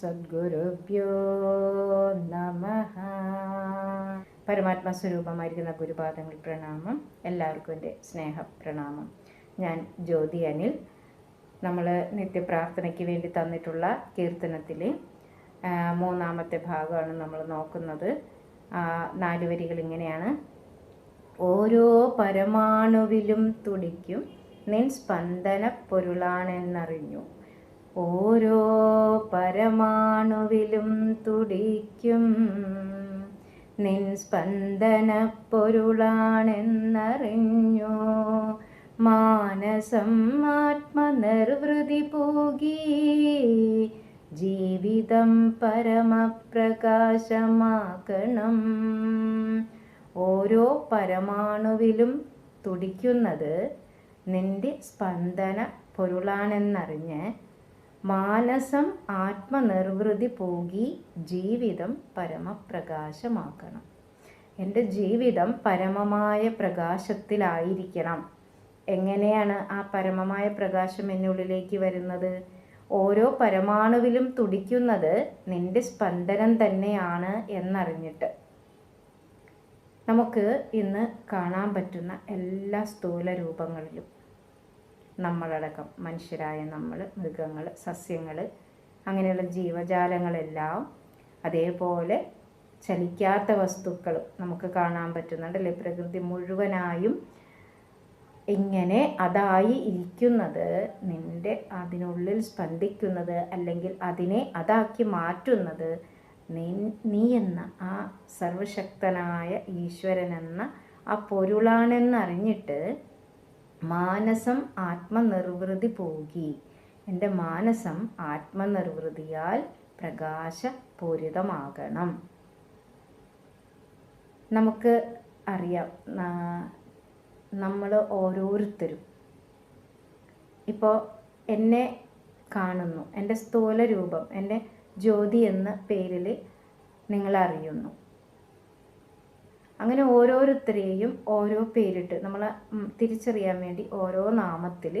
സദ്ഗുരുഭ്യോ നമ. പരമാത്മ സ്വരൂപമായിരിക്കുന്ന ഗുരുപാദങ്ങൾ പ്രണാമം എല്ലാവർക്കും എന്റെ സ്നേഹ പ്രണാമം ഞാൻ ജ്യോതി അനിൽ. നമ്മൾ നിത്യപ്രാർത്ഥനയ്ക്ക് വേണ്ടി തന്നിട്ടുള്ള കീർത്തനത്തിലെ മൂന്നാമത്തെ ഭാഗമാണ് നമ്മൾ നോക്കുന്നത്. നാല് വരികൾ ഇങ്ങനെയാണ്. ഓരോ പരമാണുവിലും തുടിക്കും നിൻ സ്പന്ദന പൊരുളാണെന്നറിഞ്ഞു ഓരോ പരമാണുവിലും തുടിക്കും. നിൻ സ്പന്ദന പൊരുളാണെന്നറിഞ്ഞു മാനസം ആത്മനിർവൃതി പോകി. ജീവിതം പരമപ്രകാശമാക്കണം. ഓരോ പരമാണുവിലും തുടിക്കുന്നത് നിന്റെ സ്പന്ദന പൊരുളാണെന്നറിഞ്ഞ് മാനസം ആത്മനിർവൃതി പോകി ജീവിതം പരമപ്രകാശമാക്കണം. എന്റെ ജീവിതം പരമമായ പ്രകാശത്തിലായിരിക്കണം. എങ്ങനെയാണ് ആ പരമമായ പ്രകാശം എന്നുള്ളിലേക്ക് വരുന്നത്? ഓരോ പരമാണുവിലും തുടിക്കുന്നത് നിന്റെ സ്പന്ദനം തന്നെയാണ് എന്നറിഞ്ഞിട്ട്. നമുക്ക് ഇന്ന് കാണാൻ പറ്റുന്ന എല്ലാ സ്ഥൂല രൂപങ്ങളിലും. നമ്മളടക്കം മനുഷ്യരായ നമ്മൾ മൃഗങ്ങൾ സസ്യങ്ങൾ അങ്ങനെയുള്ള ജീവജാലങ്ങളെല്ലാം അതേപോലെ ചലിക്കാത്ത വസ്തുക്കൾ നമുക്ക് കാണാൻ പറ്റുന്നുണ്ടല്ലേ പ്രകൃതി മുഴുവനായും ഇങ്ങനെ അതായി ഇരിക്കുന്നത് നിന്റെ അതിനുള്ളിൽ സ്പന്ദിക്കുന്നത് അല്ലെങ്കിൽ അതിനെ അതാക്കി മാറ്റുന്നത് നീ നീ എന്ന ആ സർവശക്തനായ ഈശ്വരൻ എന്ന ആ പൊരുളാണെന്നറിഞ്ഞിട്ട് മാനസം ആത്മനിർവൃതി പോകി. എന്റെ മാനസം ആത്മനിർവൃതിയാൽ പ്രകാശപൂരിതമാകണം. നമുക്ക് അറിയാം നമ്മൾ ഓരോരുത്തരും. ഇപ്പോൾ എന്നെ കാണുന്നു എന്റെ സ്ഥൂല രൂപം എന്റെ ജ്യോതി എന്ന പേരിൽ നിങ്ങൾ അറിയുന്നു അങ്ങനെ ഓരോരുത്തരെയും ഓരോ പേരിട്ട് നമ്മൾ തിരിച്ചറിയാൻ വേണ്ടി ഓരോ നാമത്തിൽ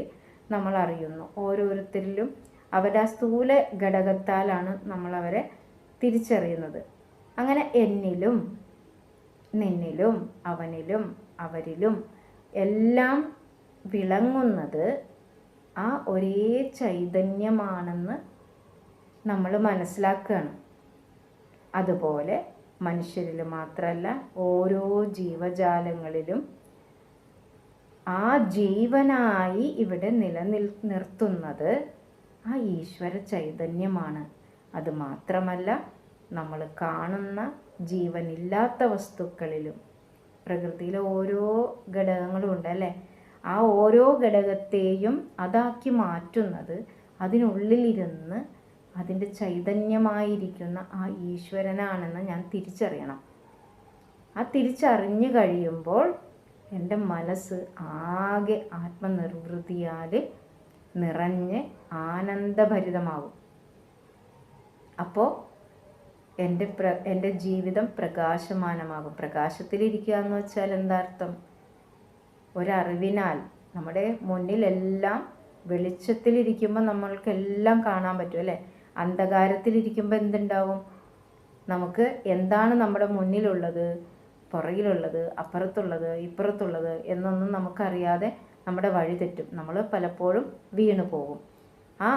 നമ്മൾ അറിയുന്നു ഓരോരുത്തരിലും അവരുടെ സ്ഥൂല ഘടകത്താലാണ് നമ്മളവരെ തിരിച്ചറിയുന്നത്. അങ്ങനെ എന്നിലും നിന്നിലും അവനിലും അവരിലും എല്ലാം വിളങ്ങുന്നത് ആ ഒരേ ചൈതന്യമാണെന്ന് നമ്മൾ മനസ്സിലാക്കുകയാണ് അതുപോലെ മനുഷ്യരിൽ മാത്രമല്ല ഓരോ ജീവജാലങ്ങളിലും ആ ജീവനായി ഇവിടെ നിലനിൽ നിർത്തുന്നത് ആ ഈശ്വര ചൈതന്യമാണ്. അത് മാത്രമല്ല നമ്മൾ കാണുന്ന ജീവനില്ലാത്ത വസ്തുക്കളിലും പ്രകൃതിയിലെ ഓരോ ഘടകങ്ങളും ഉണ്ട് അല്ലേ? ആ ഓരോ ഘടകത്തെയും അതാക്കി മാറ്റുന്നത് അതിനുള്ളിലിരുന്ന് അതിന്റെ ചൈതന്യമായിരിക്കുന്ന ആ ഈശ്വരനാണെന്ന് ഞാൻ തിരിച്ചറിയണം. ആ തിരിച്ചറിഞ്ഞു കഴിയുമ്പോൾ എന്റെ മനസ്സ് ആകെ ആത്മനിർവൃതിയാൽ നിറഞ്ഞ് ആനന്ദഭരിതമാകും അപ്പോൾ എന്റെ പ്ര എന്റെ ജീവിതം പ്രകാശമാനമാകും. പ്രകാശത്തിലിരിക്കുക എന്ന് വെച്ചാൽ എന്താ അർത്ഥം ഒരറിവിനാൽ നമ്മുടെ മുന്നിലെല്ലാം വെളിച്ചത്തിലിരിക്കുമ്പോൾ നമ്മൾക്കെല്ലാം കാണാൻ പറ്റും അല്ലേ? അന്ധകാരത്തിലിരിക്കുമ്പോൾ എന്തുണ്ടാവും? നമുക്ക് എന്താണ് നമ്മുടെ മുന്നിലുള്ളത് പുറകിലുള്ളത് അപ്പുറത്തുള്ളത് ഇപ്പുറത്തുള്ളത് എന്നൊന്നും നമുക്കറിയാതെ നമ്മുടെ വഴി തെറ്റും. നമ്മൾ പലപ്പോഴും വീണു പോകും. ആ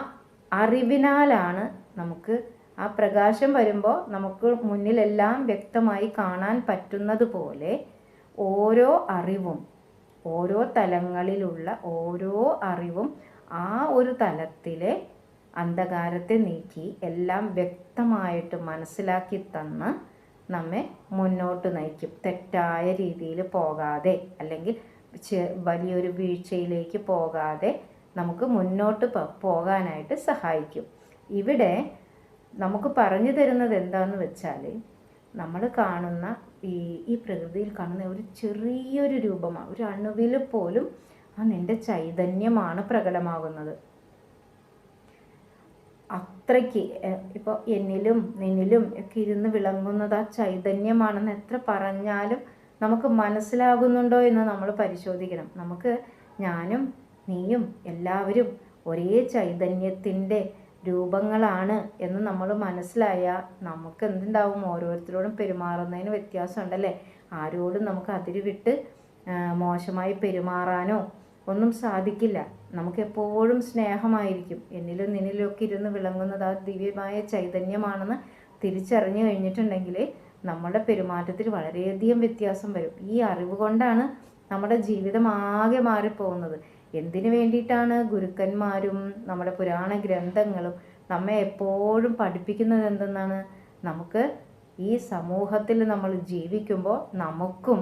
അറിവിനാലാണ് നമുക്ക് ആ പ്രകാശം വരുമ്പോൾ നമുക്ക് മുന്നിലെല്ലാം വ്യക്തമായി കാണാൻ പറ്റുന്നത് പോലെ ഓരോ അറിവും ഓരോ തലങ്ങളിലുള്ള ഓരോ അറിവും ആ ഒരു തലത്തിലെ അന്ധകാരത്തെ നീക്കി എല്ലാം വ്യക്തമായിട്ട് മനസ്സിലാക്കി തന്ന് നമ്മെ മുന്നോട്ട് നയിക്കും. തെറ്റായ രീതിയിൽ പോകാതെ അല്ലെങ്കിൽ വലിയൊരു വീഴ്ചയിലേക്ക് പോകാതെ നമുക്ക് മുന്നോട്ട് പോകാനായിട്ട് സഹായിക്കും. ഇവിടെ നമുക്ക് പറഞ്ഞു തരുന്നത് എന്താണെന്ന് വെച്ചാൽ നമ്മൾ കാണുന്ന ഈ ഈ പ്രകൃതിയിൽ കാണുന്ന ഒരു ചെറിയൊരു രൂപമാണ് ഒരു അണുവിൽ പോലും ആ നിന്റെ ചൈതന്യമാണ് പ്രകടമാകുന്നത്. അത്രയ്ക്ക് ഇപ്പോൾ എന്നിലും നിന്നിലും ഒക്കെ ഇരുന്ന് വിളങ്ങുന്നത് ആ ചൈതന്യമാണെന്ന് എത്ര പറഞ്ഞാലും നമുക്ക് മനസ്സിലാകുന്നുണ്ടോ എന്ന് നമ്മൾ പരിശോധിക്കണം. നമുക്ക് ഞാനും നീയും എല്ലാവരും ഒരേ ചൈതന്യത്തിന്റെ രൂപങ്ങളാണ് എന്ന് നമ്മൾ മനസ്സിലായാൽ നമുക്ക് എന്തുണ്ടാവും? ഓരോരുത്തരോടും പെരുമാറുന്നതിന് വ്യത്യാസമുണ്ടല്ലേ? ആരോടും നമുക്ക് അതിരുവിട്ട് മോശമായി പെരുമാറാനോ ഒന്നും സാധിക്കില്ല. നമുക്ക് എപ്പോഴും സ്നേഹമായിരിക്കും. എന്നിലും നിന്നിലും ഒക്കെ ഇരുന്ന് വിളങ്ങുന്നത് ആ ദിവ്യമായ ചൈതന്യമാണെന്ന് തിരിച്ചറിഞ്ഞു കഴിഞ്ഞിട്ടുണ്ടെങ്കിൽ നമ്മുടെ പെരുമാറ്റത്തിൽ വളരെയധികം വ്യത്യാസം വരും. ഈ അറിവ് കൊണ്ടാണ് നമ്മുടെ ജീവിതം ആകെ മാറിപ്പോകുന്നത്. എന്തിനു വേണ്ടിയിട്ടാണ് ഗുരുക്കന്മാരും നമ്മുടെ പുരാണ ഗ്രന്ഥങ്ങളും നമ്മെ എപ്പോഴും പഠിപ്പിക്കുന്നത് എന്തെന്നാണ്? നമുക്ക് ഈ സമൂഹത്തിൽ നമ്മൾ ജീവിക്കുമ്പോൾ നമുക്കും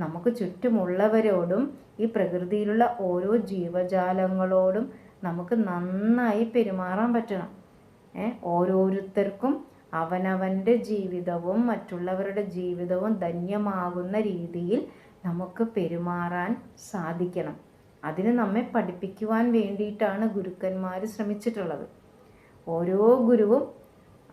നമുക്ക് ചുറ്റുമുള്ളവരോടും ഈ പ്രകൃതിയിലുള്ള ഓരോ ജീവജാലങ്ങളോടും നമുക്ക് നന്നായി പെരുമാറാൻ പറ്റണം. ഓരോരുത്തർക്കും അവനവന്റെ ജീവിതവും മറ്റുള്ളവരുടെ ജീവിതവും ധന്യമാകുന്ന രീതിയിൽ നമുക്ക് പെരുമാറാൻ സാധിക്കണം. അതിന് നമ്മെ പഠിപ്പിക്കുവാൻ വേണ്ടിയിട്ടാണ് ഗുരുക്കന്മാർ ശ്രമിച്ചിട്ടുള്ളത്. ഓരോ ഗുരുവും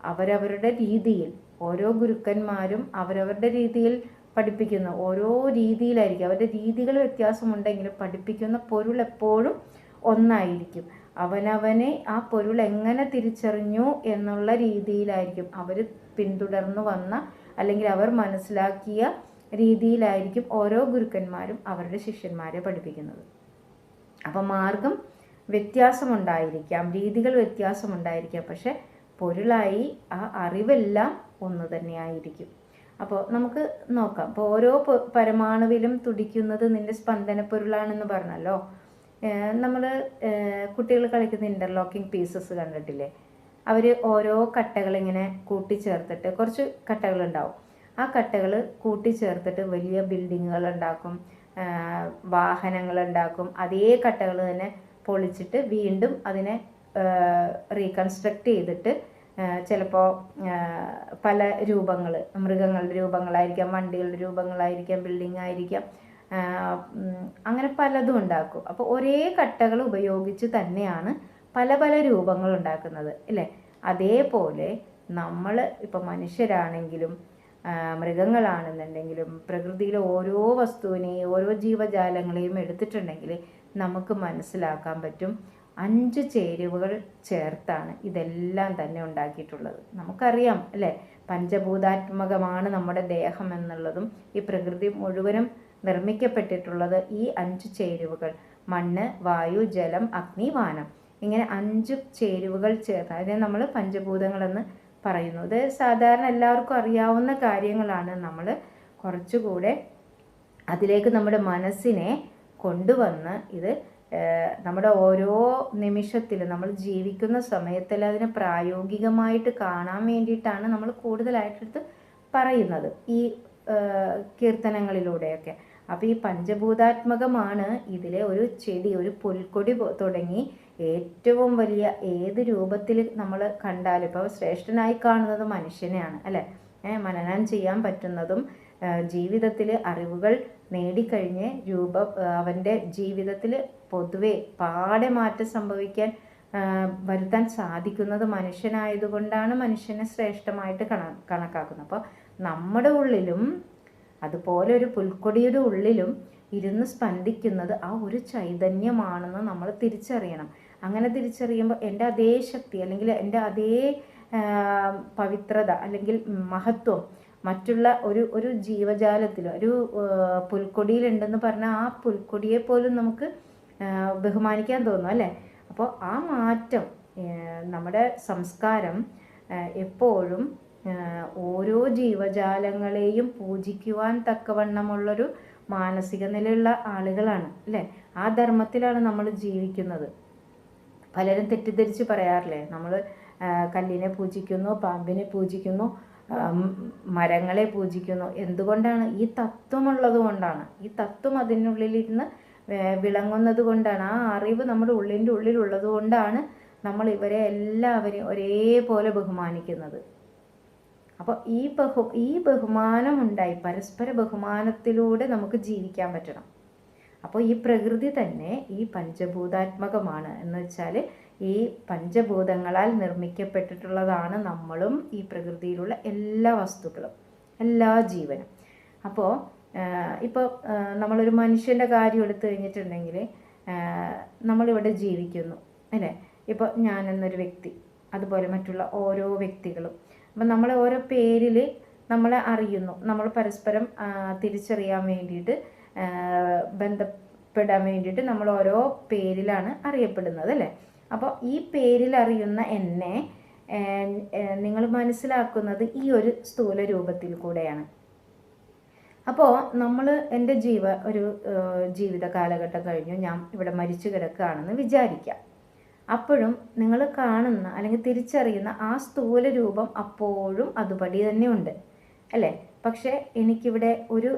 അവരവരുടെ രീതിയിൽ ഓരോ ഗുരുക്കന്മാരും അവരവരുടെ രീതിയിൽ പഠിപ്പിക്കുന്ന ഓരോ രീതിയിലായിരിക്കും. അവരുടെ രീതികൾ വ്യത്യാസമുണ്ടെങ്കിലും പഠിപ്പിക്കുന്ന പൊരുൾ എപ്പോഴും ഒന്നായിരിക്കും. അവനവനെ ആ പൊരുൾ എങ്ങനെ തിരിച്ചറിഞ്ഞു എന്നുള്ള രീതിയിലായിരിക്കും. അവർ പിന്തുടർന്നു വന്ന അല്ലെങ്കിൽ അവർ മനസ്സിലാക്കിയ രീതിയിലായിരിക്കും ഓരോ ഗുരുക്കന്മാരും അവരുടെ ശിഷ്യന്മാരെ പഠിപ്പിക്കുന്നത്. അപ്പം മാർഗം വ്യത്യാസമുണ്ടായിരിക്കാം. രീതികൾ വ്യത്യാസമുണ്ടായിരിക്കാം. പക്ഷെ പൊരുളായി ആ അറിവെല്ലാം ഒന്ന് തന്നെയായിരിക്കും. അപ്പോൾ നമുക്ക് നോക്കാം. അപ്പോൾ ഓരോ പരമാണുവിലും തുടിക്കുന്നത് നിന്റെ സ്പന്ദന പൊരുളാണെന്ന് പറഞ്ഞല്ലോ നമ്മൾ കുട്ടികൾ കളിക്കുന്ന ഇന്റർലോക്കിംഗ് പീസസ് കണ്ടിട്ടില്ലേ? അവർ ഓരോ കട്ടകളിങ്ങനെ കൂട്ടിച്ചേർത്തിട്ട് കുറച്ച് കട്ടകളുണ്ടാവും. ആ കട്ടകൾ കൂട്ടിച്ചേർത്തിട്ട് വലിയ ബിൽഡിങ്ങുകൾ ഉണ്ടാക്കും വാഹനങ്ങൾ ഉണ്ടാക്കും അതേ കട്ടകൾ തന്നെ പൊളിച്ചിട്ട് വീണ്ടും അതിനെ റീകൺസ്ട്രക്റ്റ് ചെയ്തിട്ട് ചിലപ്പോൾ പല രൂപങ്ങൾ മൃഗങ്ങളുടെ രൂപങ്ങളായിരിക്കാം വണ്ടികളുടെ രൂപങ്ങളായിരിക്കാം ബിൽഡിംഗ് ആയിരിക്കാം അങ്ങനെ പലതും ഉണ്ടാക്കും. അപ്പോൾ ഒരേ കട്ടകൾ ഉപയോഗിച്ച് തന്നെയാണ് പല പല രൂപങ്ങൾ ഉണ്ടാക്കുന്നത് അല്ലേ അതേപോലെ നമ്മൾ ഇപ്പോൾ മനുഷ്യരാണെങ്കിലും മൃഗങ്ങളാണെന്നുണ്ടെങ്കിലും പ്രകൃതിയിലെ ഓരോ വസ്തുവിനെയും ഓരോ ജീവജാലങ്ങളെയും എടുത്തിട്ടുണ്ടെങ്കിൽ നമുക്ക് മനസ്സിലാക്കാൻ പറ്റും അഞ്ച് ചേരുവകൾ ചേർത്താണ് ഇതെല്ലാം തന്നെ ഉണ്ടാക്കിയിട്ടുള്ളത്. നമുക്കറിയാം അല്ലേ? പഞ്ചഭൂതാത്മകമാണ് നമ്മുടെ ദേഹം എന്നുള്ളതും ഈ പ്രകൃതി മുഴുവനും നിർമ്മിക്കപ്പെട്ടിട്ടുള്ളത് ഈ അഞ്ച് ചേരുവകൾ. മണ്ണ് വായു ജലം അഗ്നി വാനം. ഇങ്ങനെ അഞ്ച് ചേരുവകൾ ചേർത്ത് അതിനെ നമ്മൾ പഞ്ചഭൂതങ്ങളെന്ന് പറയുന്നു. ഇത് സാധാരണ എല്ലാവർക്കും അറിയാവുന്ന കാര്യങ്ങളാണ്. നമ്മൾ കുറച്ചുകൂടെ അതിലേക്ക് നമ്മുടെ മനസ്സിനെ കൊണ്ടുവന്ന് ഇത് നമ്മുടെ ഓരോ നിമിഷത്തിലും നമ്മൾ ജീവിക്കുന്ന സമയത്തിൽ അതിനെ പ്രായോഗികമായിട്ട് കാണാൻ വേണ്ടിയിട്ടാണ് നമ്മൾ കൂടുതലായിട്ടെടുത്ത് പറയുന്നത്. ഈ കീർത്തനങ്ങളിലൂടെയൊക്കെ. അപ്പോൾ ഈ പഞ്ചഭൂതാത്മകമാണ് ഇതിലെ ഒരു ചെടി ഒരു പുൽക്കൊടി തുടങ്ങി ഏറ്റവും വലിയ ഏത് രൂപത്തിൽ നമ്മൾ കണ്ടാലും. ഇപ്പോൾ ശ്രേഷ്ഠനായി കാണുന്നത് മനുഷ്യനെയാണ് അല്ലേ? മനനം ചെയ്യാൻ പറ്റുന്നതും ജീവിതത്തിൽ അറിവുകൾ നേടിക്കഴിഞ്ഞ് രൂപ അവന്റെ ജീവിതത്തിൽ പൊതുവെ പാടെ മാറ്റം സംഭവിക്കാൻ വരുത്താൻ സാധിക്കുന്നത് മനുഷ്യനായതുകൊണ്ടാണ് മനുഷ്യനെ ശ്രേഷ്ഠമായിട്ട് കണ കണക്കാക്കുന്നത്. അപ്പോൾ നമ്മുടെ ഉള്ളിലും അതുപോലെ ഒരു പുൽക്കൊടിയുടെ ഉള്ളിലും ഇരുന്ന് സ്പന്ദിക്കുന്നത് ആ ഒരു ചൈതന്യമാണെന്ന് നമ്മൾ തിരിച്ചറിയണം. അങ്ങനെ തിരിച്ചറിയുമ്പോൾ എന്റെ അതേ ശക്തി അല്ലെങ്കിൽ എന്റെ അതേ പവിത്രത അല്ലെങ്കിൽ മഹത്വം മറ്റുള്ള ഒരു ഒരു ജീവജാലത്തിൽ ഒരു പുൽക്കൊടിയിലുണ്ടെന്ന് പറഞ്ഞാൽ ആ പുൽക്കൊടിയെ പോലും നമുക്ക് ബഹുമാനിക്കാൻ തോന്നും അല്ലേ? അപ്പോൾ ആ മാറ്റം നമ്മുടെ സംസ്കാരം എപ്പോഴും ഓരോ ജീവജാലങ്ങളെയും പൂജിക്കുവാൻ തക്കവണ്ണമുള്ളൊരു മാനസിക നിലയുള്ള ആളുകളാണ് അല്ലേ? ആ ധർമ്മത്തിലാണ് നമ്മൾ ജീവിക്കുന്നത്. പലരും തെറ്റിദ്ധരിച്ച് പറയാറില്ലേ നമ്മൾ കല്ലിനെ പൂജിക്കുന്നു പാമ്പിനെ പൂജിക്കുന്നു മരങ്ങളെ പൂജിക്കുന്നു. എന്തുകൊണ്ടാണ്? ഈ തത്വമുള്ളത് കൊണ്ടാണ്. ഈ തത്വം അതിനുള്ളിലിരുന്ന് വിളങ്ങുന്നത് കൊണ്ടാണ്. ആ അറിവ് നമ്മുടെ ഉള്ളിന്റെ ഉള്ളിലുള്ളത് കൊണ്ടാണ് നമ്മൾ ഇവരെ എല്ലാവരെയും ഒരേപോലെ ബഹുമാനിക്കുന്നത്. അപ്പോൾ ഈ ബഹു ഈ ബഹുമാനം ഉണ്ടായി പരസ്പര ബഹുമാനത്തിലൂടെ നമുക്ക് ജീവിക്കാൻ പറ്റണം. അപ്പോൾ ഈ പ്രകൃതി തന്നെ ഈ പഞ്ചഭൂതാത്മകമാണ് എന്ന് വെച്ചാൽ ഈ പഞ്ചഭൂതങ്ങളാൽ നിർമ്മിക്കപ്പെട്ടിട്ടുള്ളതാണ് നമ്മളും ഈ പ്രകൃതിയിലുള്ള എല്ലാ വസ്തുക്കളും എല്ലാ ജീവനും. അപ്പോൾ ഇപ്പോൾ നമ്മളൊരു മനുഷ്യന്റെ കാര്യം എടുത്തു കഴിഞ്ഞിട്ടുണ്ടെങ്കിൽ നമ്മളിവിടെ ജീവിക്കുന്നു അല്ലേ? ഇപ്പോൾ ഞാൻ എന്നൊരു വ്യക്തി അതുപോലെ മറ്റുള്ള ഓരോ വ്യക്തികളും. അപ്പം നമ്മളെ ഓരോ പേരിൽ നമ്മളെ അറിയുന്നു. നമ്മൾ പരസ്പരം തിരിച്ചറിയാൻ വേണ്ടിയിട്ട് ബന്ധപ്പെടാൻ വേണ്ടിയിട്ട് നമ്മൾ ഓരോ പേരിലാണ് അറിയപ്പെടുന്നത് അല്ലേ? അപ്പോൾ ഈ പേരിലറിയുന്ന എന്നെ നിങ്ങൾ മനസ്സിലാക്കുന്നത് ഈ ഒരു സ്ഥൂല രൂപത്തിൽ കൂടെയാണ്. അപ്പോൾ നമ്മൾ എന്റെ ജീവ ഒരു ജീവിത കാലഘട്ടം കഴിഞ്ഞു. ഞാൻ ഇവിടെ മരിച്ചു കിടക്കുകയാണെന്ന് വിചാരിക്കാം അപ്പോഴും നിങ്ങൾ കാണുന്ന അല്ലെങ്കിൽ തിരിച്ചറിയുന്ന ആ സ്ഥൂല രൂപം അപ്പോഴും അതുപടി തന്നെയുണ്ട് അല്ലേ? പക്ഷേ എനിക്കിവിടെ ഒരു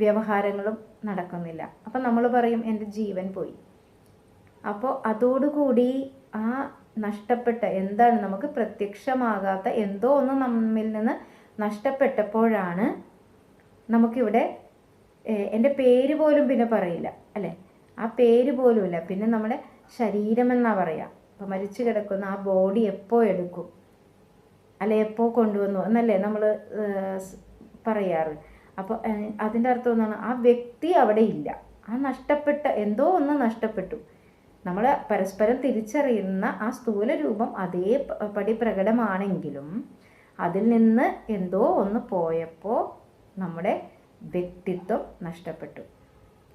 വ്യവഹാരങ്ങളും നടക്കുന്നില്ല. അപ്പം നമ്മൾ പറയും എന്റെ ജീവൻ പോയി. അപ്പോൾ അതോടുകൂടി ആ നഷ്ടപ്പെട്ട എന്താണ് നമുക്ക് പ്രത്യക്ഷമാകാത്ത എന്തോ ഒന്ന് നമ്മിൽ നിന്ന് നഷ്ടപ്പെട്ടപ്പോഴാണ് നമുക്കിവിടെ എന്റെ പേര് പോലും പിന്നെ പറയില്ല അല്ലേ? ആ പേര് പോലും ഇല്ല പിന്നെ നമ്മുടെ ശരീരമെന്നാ പറയുക അപ്പോൾ മരിച്ചു കിടക്കുന്ന ആ ബോഡി എപ്പോൾ എടുക്കും? അല്ലെ എപ്പോൾ കൊണ്ടുവന്നു? എന്നല്ലേ നമ്മൾ പറയാറ്. അപ്പോൾ അതിന്റെ അർത്ഥം എന്താണ്? ആ വ്യക്തി അവിടെ ഇല്ല. ആ നഷ്ടപ്പെട്ട എന്തോ ഒന്ന് നഷ്ടപ്പെട്ടു. നമ്മൾ പരസ്പരം തിരിച്ചറിയുന്ന ആ സ്ഥൂല രൂപം അതേ പടി പ്രകടമാണെങ്കിലും അതിൽ നിന്ന് എന്തോ ഒന്ന് പോയപ്പോൾ നമ്മുടെ വ്യക്തിത്വം നഷ്ടപ്പെട്ടു.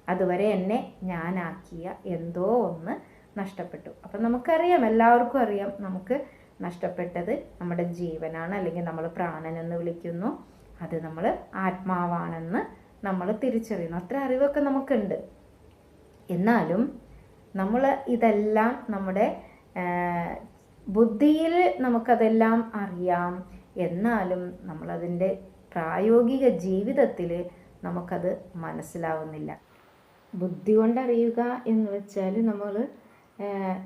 അതുവരെ എന്നെ ഞാനാക്കിയ എന്തോ ഒന്ന് നഷ്ടപ്പെട്ടു. അപ്പം നമുക്കറിയാം എല്ലാവർക്കും അറിയാം നമുക്ക് നഷ്ടപ്പെട്ടത് നമ്മുടെ ജീവനാണ് അല്ലെങ്കിൽ നമ്മൾ പ്രാണൻ എന്ന് വിളിക്കുന്നു. അത് നമ്മൾ ആത്മാവാണെന്ന് നമ്മൾ തിരിച്ചറിയുന്നു. അത്ര അറിവൊക്കെ നമുക്കുണ്ട്. എന്നാലും നമ്മൾ ഇതെല്ലാം നമ്മുടെ ബുദ്ധിയിൽ നമുക്കതെല്ലാം അറിയാം. എന്നാലും നമ്മളതിന്റെ പ്രായോഗിക ജീവിതത്തിൽ നമുക്കത് മനസ്സിലാവുന്നില്ല. ബുദ്ധി കൊണ്ടറിയുക എന്ന് വെച്ചാൽ നമ്മൾ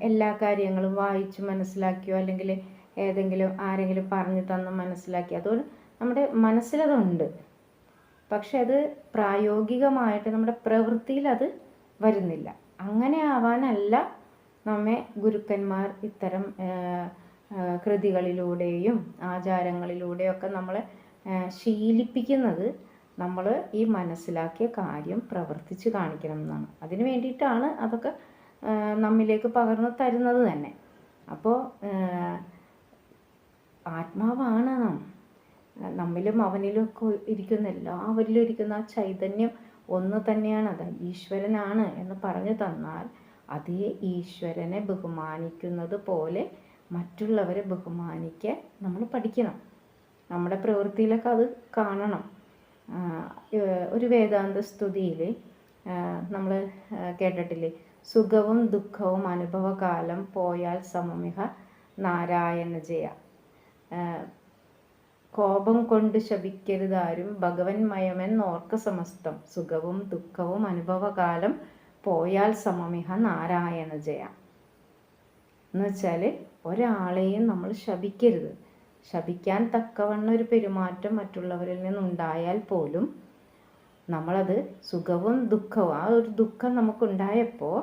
എല്ലാ കാര്യങ്ങളും വായിച്ച് മനസ്സിലാക്കിയോ അല്ലെങ്കിൽ ഏതെങ്കിലും ആരെങ്കിലും പറഞ്ഞു തന്ന് മനസ്സിലാക്കി. അതുകൊണ്ട് നമ്മുടെ മനസ്സിലതുണ്ട്. പക്ഷെ അത് പ്രായോഗികമായിട്ട് നമ്മുടെ പ്രവൃത്തിയിൽ അത് വരുന്നില്ല. അങ്ങനെ ആവാനല്ല നമ്മെ ഗുരുക്കന്മാർ ഇത്തരം കൃതികളിലൂടെയും ആചാരങ്ങളിലൂടെയൊക്കെ നമ്മളെ ശീലിപ്പിക്കുന്നത് നമ്മൾ ഈ മനസ്സിലാക്കിയ കാര്യം പ്രവർത്തിച്ച് കാണിക്കണം എന്നാണ്. അതിന് വേണ്ടിയിട്ടാണ് അതൊക്കെ നമ്മിലേക്ക് പകർന്നു തരുന്നത് തന്നെ. അപ്പോൾ ആത്മാവാണ് നാം. നമ്മിലും അവനിലും ഒക്കെ ഇരിക്കുന്ന എല്ലാവരിലും ഇരിക്കുന്ന ആ ചൈതന്യം ഒന്ന് തന്നെയാണ് അത് ഈശ്വരനാണ് എന്ന് പറഞ്ഞു തന്നാൽ അതേ ഈശ്വരനെ ബഹുമാനിക്കുന്നത് പോലെ മറ്റുള്ളവരെ ബഹുമാനിക്കാൻ നമ്മൾ പഠിക്കണം. നമ്മുടെ പ്രവൃത്തിയിലൊക്കെ അത് കാണണം. ഒരു വേദാന്ത സ്തുതിയിൽ നമ്മൾ കേട്ടിട്ടില്ലേ? സുഖവും ദുഃഖവും അനുഭവകാലം പോയാൽ സമമിഹ നാരായണ ജയ. കോപം കൊണ്ട് ശപിക്കരുതാരും ഭഗവൻ മയമെന്നോർക്ക സമസ്തം. സുഖവും ദുഃഖവും അനുഭവകാലം പോയാൽ സമമിഹ നാരായണ ജയ എന്ന് ഒരാളെയും നമ്മൾ ശപിക്കരുത്. ശപിക്കാൻ തക്കവണ്ണ ഒരു പെരുമാറ്റം മറ്റുള്ളവരിൽ നിന്നുണ്ടായാൽ പോലും നമ്മളത് സുഖവും ദുഃഖവും ആ ഒരു ദുഃഖം നമുക്കുണ്ടായപ്പോൾ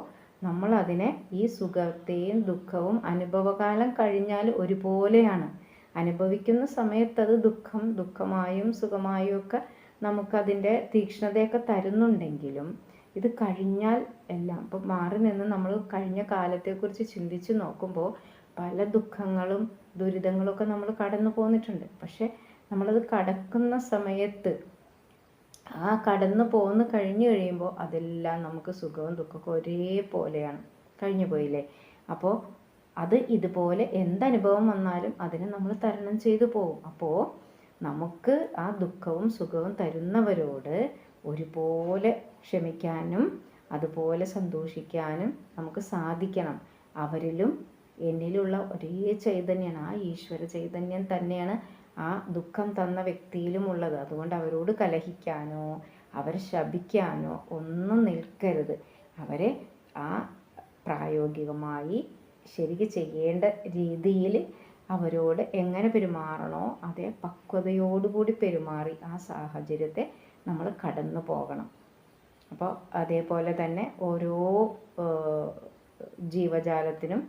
നമ്മളതിനെ ഈ സുഖത്തെയും ദുഃഖവും അനുഭവകാലം കഴിഞ്ഞാൽ ഒരുപോലെയാണ്. അനുഭവിക്കുന്ന സമയത്ത് അത് ദുഃഖം ദുഃഖമായും സുഖമായും ഒക്കെ നമുക്കതിന്റെ തീക്ഷ്ണതയൊക്കെ തരുന്നുണ്ടെങ്കിലും ഇത് കഴിഞ്ഞാൽ എല്ലാം ഇപ്പം മാറി നിന്ന് നമ്മൾ കഴിഞ്ഞ കാലത്തെക്കുറിച്ച് ചിന്തിച്ച് നോക്കുമ്പോൾ പല ദുഃഖങ്ങളും ദുരിതങ്ങളൊക്കെ നമ്മൾ കടന്നു പോന്നിട്ടുണ്ട്. പക്ഷെ നമ്മളത് കടക്കുന്ന സമയത്ത് ആ കടന്നു പോന്ന് കഴിഞ്ഞു കഴിയുമ്പോൾ അതെല്ലാം നമുക്ക് സുഖവും ദുഃഖവും ഒരേ പോലെയാണ് കഴിഞ്ഞു പോയില്ലേ? അപ്പോൾ അത് ഇതുപോലെ എന്തനുഭവം വന്നാലും അതിനെ നമ്മൾ തരണം ചെയ്തു പോകും. അപ്പോൾ നമുക്ക് ആ ദുഃഖവും സുഖവും തരുന്നവരോട് ഒരുപോലെ ക്ഷമിക്കാനും അതുപോലെ സന്തോഷിക്കാനും നമുക്ക് സാധിക്കണം. അവരിലും എന്നിലുള്ള ഒരേ ചൈതന്യമാണ് ആ ഈശ്വര ചൈതന്യം തന്നെയാണ് ആ ദുഃഖം തന്ന വ്യക്തിയിലും ഉള്ളത്. അതുകൊണ്ട് അവരോട് കലഹിക്കാനോ അവരെ ശപിക്കാനോ ഒന്നും നിൽക്കരുത്. അവരെ ആ പ്രായോഗികമായി ശരിക്ക് ചെയ്യേണ്ട രീതിയിൽ അവരോട് എങ്ങനെ പെരുമാറണോ അതേ പക്വതയോടുകൂടി പെരുമാറി ആ സാഹചര്യത്തെ നമ്മൾ കടന്നു പോകണം. അപ്പോൾ അതേപോലെ തന്നെ ഓരോ ജീവജാലത്തിനും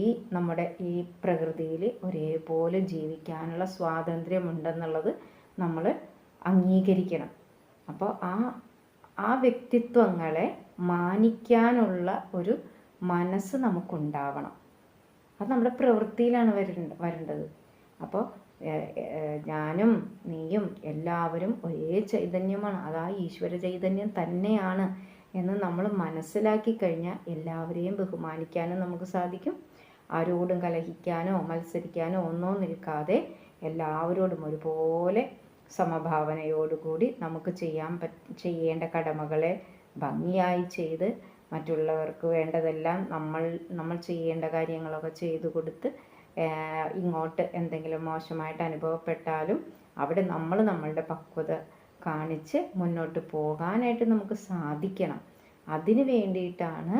ഈ നമ്മുടെ ഈ പ്രകൃതിയിൽ ഒരേപോലെ ജീവിക്കാനുള്ള സ്വാതന്ത്ര്യമുണ്ടെന്നുള്ളത് നമ്മൾ അംഗീകരിക്കണം. അപ്പോൾ ആ ആ വ്യക്തിത്വങ്ങളെ മാനിക്കാനുള്ള ഒരു മനസ്സ് നമുക്കുണ്ടാവണം. അത് നമ്മുടെ പ്രവൃത്തിയിലാണ് വരേണ്ട വരേണ്ടത്. അപ്പോൾ ഞാനും നീയും എല്ലാവരും ഒരേ ചൈതന്യമാണ്. അതാ ഈശ്വര ചൈതന്യം തന്നെയാണ് എന്ന് നമ്മൾ മനസ്സിലാക്കി കഴിഞ്ഞാൽ എല്ലാവരെയും ബഹുമാനിക്കാനും നമുക്ക് സാധിക്കും. ആരോടും കലഹിക്കാനോ മത്സരിക്കാനോ ഒന്നോ നിൽക്കാതെ എല്ലാവരോടും ഒരുപോലെ സമഭാവനയോടുകൂടി നമുക്ക് ചെയ്യാൻ പറ്റ ചെയ്യേണ്ട കടമകളെ ഭംഗിയായി ചെയ്ത് മറ്റുള്ളവർക്ക് വേണ്ടതെല്ലാം നമ്മൾ നമ്മൾ ചെയ്യേണ്ട കാര്യങ്ങളൊക്കെ ചെയ്തു കൊടുത്ത് ഇങ്ങോട്ട് എന്തെങ്കിലും മോശമായിട്ട് അനുഭവപ്പെട്ടാലും അവിടെ നമ്മൾ നമ്മളുടെ പക്വത കാണിച്ച് മുന്നോട്ട് പോകാനായിട്ട് നമുക്ക് സാധിക്കണം. അതിന് വേണ്ടിയിട്ടാണ്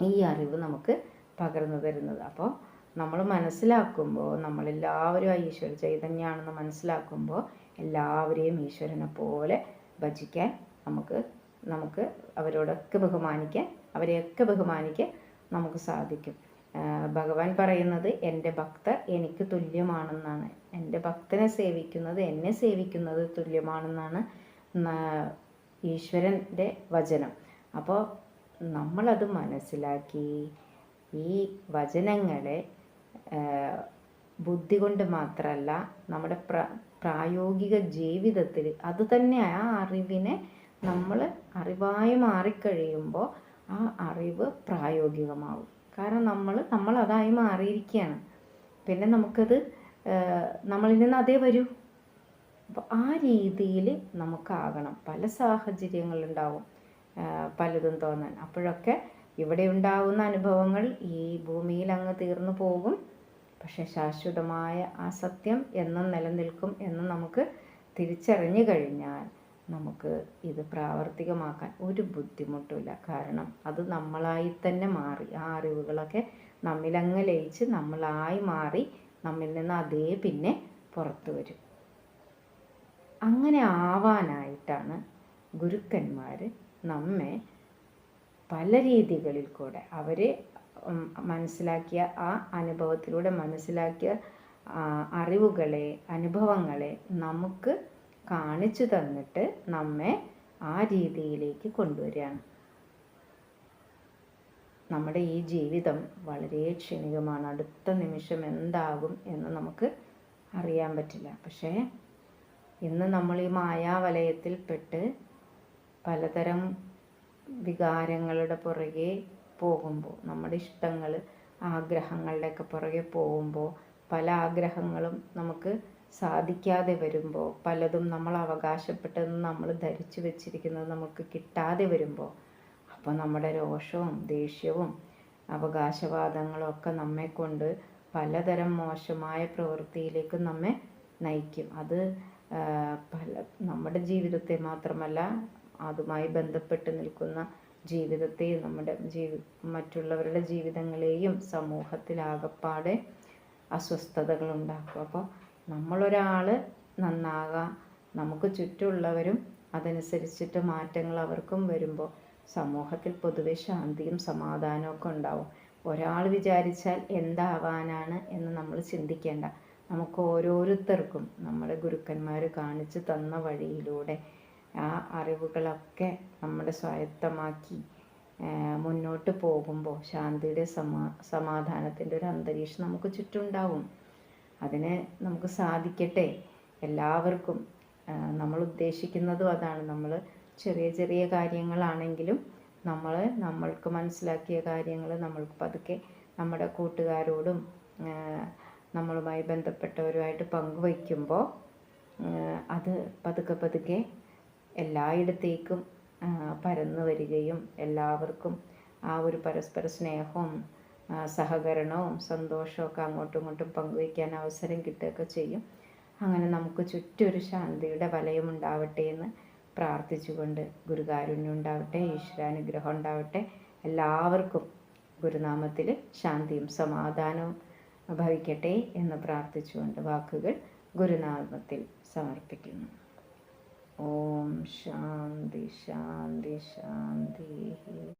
ഈ അറിവ് നമുക്ക് പകർന്നു തരുന്നത്. അപ്പോൾ നമ്മൾ മനസ്സിലാക്കുമ്പോൾ നമ്മളെല്ലാവരും ആ ഈശ്വര ചൈതന്യമാണെന്ന് മനസ്സിലാക്കുമ്പോൾ എല്ലാവരെയും ഈശ്വരനെ പോലെ ഭജിക്കാൻ നമുക്ക് നമുക്ക് അവരോടൊക്കെ ബഹുമാനിക്കാൻ അവരെയൊക്കെ ബഹുമാനിക്കാൻ നമുക്ക് സാധിക്കും. ഭഗവാൻ പറയുന്നത് എന്റെ ഭക്തർ എനിക്ക് തുല്യമാണെന്നാണ്. എന്റെ ഭക്തനെ സേവിക്കുന്നത് എന്നെ സേവിക്കുന്നത് തുല്യമാണെന്നാണ് ഈശ്വരന്റെ വചനം. അപ്പോൾ നമ്മളത് മനസ്സിലാക്കി. ഈ വചനങ്ങളെ ബുദ്ധി കൊണ്ട് മാത്രമല്ല നമ്മുടെ പ്ര പ്രായോഗിക ജീവിതത്തിൽ അത് തന്നെ ആ അറിവിനെ നമ്മൾ അറിവായി മാറിക്കഴിയുമ്പോൾ ആ അറിവ് പ്രായോഗികമാവും. കാരണം നമ്മൾ നമ്മൾ അതായി മാറിയിരിക്കുകയാണ് പിന്നെ നമുക്കത് നമ്മളിൽ നിന്ന് അതേ വരൂ. അപ്പോൾ ആ രീതിയിൽ നമുക്കാകണം. പല സാഹചര്യങ്ങളുണ്ടാവും പലതും തോന്നാൻ. അപ്പോഴൊക്കെ ഇവിടെ ഉണ്ടാവുന്ന അനുഭവങ്ങൾ ഈ ഭൂമിയിൽ അങ്ങ് തീർന്നു പോകും. പക്ഷെ ശാശ്വതമായ ആ സത്യം എന്നും നിലനിൽക്കും എന്ന് നമുക്ക് തിരിച്ചറിഞ്ഞു കഴിഞ്ഞാൽ നമുക്ക് ഇത് പ്രാവർത്തികമാക്കാൻ ഒരു ബുദ്ധിമുട്ടുമില്ല. കാരണം അത് നമ്മളായി തന്നെ മാറി. ആ അറിവുകളൊക്കെ നമ്മിലങ്ങ് ലയിച്ച് നമ്മളായി മാറി നമ്മിൽ നിന്ന് അതേ പിന്നെ പുറത്തു വരും. അങ്ങനെ ആവാനായിട്ടാണ് ഗുരുക്കന്മാർ നമ്മെ പല രീതികളിൽ കൂടെ അവർ മനസ്സിലാക്കിയ ആ അനുഭവത്തിലൂടെ മനസ്സിലാക്കിയ അറിവുകളെ അനുഭവങ്ങളെ നമുക്ക് കാണിച്ചു തന്നിട്ട് നമ്മെ ആ രീതിയിലേക്ക് കൊണ്ടുവരികയാണ്. നമ്മുടെ ഈ ജീവിതം വളരെ ക്ഷണികമാണ്. അടുത്ത നിമിഷം എന്താകും എന്ന് നമുക്ക് അറിയാൻ പറ്റില്ല. പക്ഷേ ഇന്ന് നമ്മൾ ഈ മായാവലയത്തിൽ പെട്ട് പലതരം വികാരങ്ങളുടെ പുറകെ പോകുമ്പോൾ നമ്മുടെ ഇഷ്ടങ്ങൾ ആഗ്രഹങ്ങളുടെയൊക്കെ പുറകെ പോകുമ്പോൾ പല ആഗ്രഹങ്ങളും നമുക്ക് സാധിക്കാതെ വരുമ്പോൾ പലതും നമ്മൾ അവകാശപ്പെട്ടതെന്ന് നമ്മൾ ധരിച്ചു വെച്ചിരിക്കുന്നത് നമുക്ക് കിട്ടാതെ വരുമ്പോൾ അപ്പോൾ നമ്മുടെ രോഷവും ദേഷ്യവും അവകാശവാദങ്ങളും ഒക്കെ നമ്മെ കൊണ്ട് പലതരം മോശമായ പ്രവൃത്തിയിലേക്ക് നമ്മെ നയിക്കും. അത് പല നമ്മുടെ ജീവിതത്തെ മാത്രമല്ല അതുമായി ബന്ധപ്പെട്ട് നിൽക്കുന്ന ജീവിതത്തെയും നമ്മുടെ ജീവി മറ്റുള്ളവരുടെ ജീവിതങ്ങളെയും സമൂഹത്തിലാകപ്പാടെ അസ്വസ്ഥതകൾ ഉണ്ടാക്കും. അപ്പോൾ നമ്മളൊരാൾ നന്നാകാം. നമുക്ക് ചുറ്റുമുള്ളവരും അതനുസരിച്ചിട്ട് മാറ്റങ്ങൾ അവർക്കും വരുമ്പോൾ സമൂഹത്തിൽ പൊതുവെ ശാന്തിയും സമാധാനമൊക്കെ ഉണ്ടാവും. ഒരാൾ വിചാരിച്ചാൽ എന്താവാനാണ് എന്ന് നമ്മൾ ചിന്തിക്കേണ്ട. നമുക്ക് ഓരോരുത്തർക്കും നമ്മുടെ ഗുരുക്കന്മാർ കാണിച്ചു തന്ന വഴിയിലൂടെ ആ അറിവുകളൊക്കെ നമ്മുടെ സ്വായത്തമാക്കി മുന്നോട്ട് പോകുമ്പോൾ ശാന്തിയുടെ സമാ സമാധാനത്തിന്റെ ഒരു അന്തരീക്ഷം നമുക്ക് ചുറ്റുണ്ടാവും അതിന് നമുക്ക് സാധിക്കട്ടെ. എല്ലാവർക്കും നമ്മൾ ഉദ്ദേശിക്കുന്നതും അതാണ്. നമ്മൾ ചെറിയ ചെറിയ കാര്യങ്ങളാണെങ്കിലും നമ്മൾ നമ്മൾക്ക് മനസ്സിലാക്കിയ കാര്യങ്ങൾ നമ്മൾക്ക് പതുക്കെ നമ്മുടെ കൂട്ടുകാരോടും നമ്മളുമായി ബന്ധപ്പെട്ടവരുമായിട്ട് പങ്കുവയ്ക്കുമ്പോൾ അത് പതുക്കെ പതുക്കെ എല്ലായിടത്തേക്കും പരന്നു വരികയും എല്ലാവർക്കും ആ ഒരു പരസ്പര സ്നേഹവും സഹകരണവും സന്തോഷമൊക്കെ അങ്ങോട്ടും ഇങ്ങോട്ടും പങ്കുവയ്ക്കാൻ അവസരം കിട്ടുകയൊക്കെ ചെയ്യും. അങ്ങനെ നമുക്ക് ചുറ്റൊരു ശാന്തിയുടെ വലയം ഉണ്ടാവട്ടെ എന്ന് പ്രാർത്ഥിച്ചുകൊണ്ട് ഗുരുകാരുണ്യം ഉണ്ടാവട്ടെ ഈശ്വരാനുഗ്രഹം ഉണ്ടാവട്ടെ. എല്ലാവർക്കും ഗുരുനാമത്തിൽ ശാന്തിയും സമാധാനവും ഭവിക്കട്ടെ എന്ന് പ്രാർത്ഥിച്ചുകൊണ്ട് വാക്കുകൾ ഗുരുനാമത്തിൽ സമർപ്പിക്കുന്നു. ഓം ശാന്തി ശാന്തി ശാന്തി.